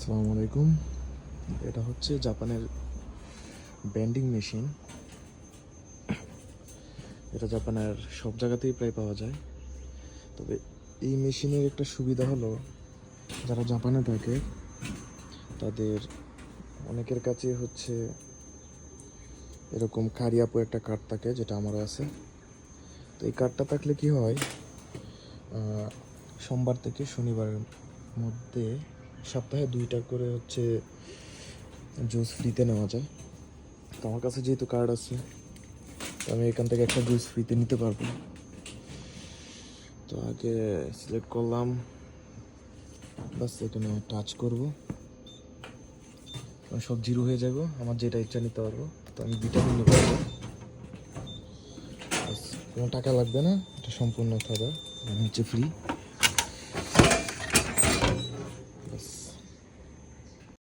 আসসালামু আলাইকুম। এটা হচ্ছে জাপানের ব্যান্ডিং মেশিন এটা জাপানের সব জায়গাতেই প্রায় পাওয়া যায়। তবে এই মেশিনের একটা সুবিধা হলো, যারা জাপানে থাকে, তাদের অনেকের কাছে হচ্ছে এরকম কারিয়াপো একটা কার্ড থাকে, যেটা আমারও আছে। তো এই কার্ডটা থাকলে কি হয় সোমবার থেকে শনিবারের মধ্যে সপ্তাহে দুইটা করে হচ্ছে জুস ফ্রিতে নেওয়া যায়। তো আমার কাছে যেহেতু কার্ড আছে আমি এখান থেকে একটা জুস ফ্রিতে নিতে পারব। তো আগে সিলেক্ট করলাম। বাস এখানে টাচ করব। সব জিরো হয়ে যাব, আমার যেটা ইচ্ছা নিতে পারব। তো আমি ভিটামিন নিতে পারব কোনো টাকা লাগবে না, এটা সম্পূর্ণ খাবার হচ্ছে ফ্রি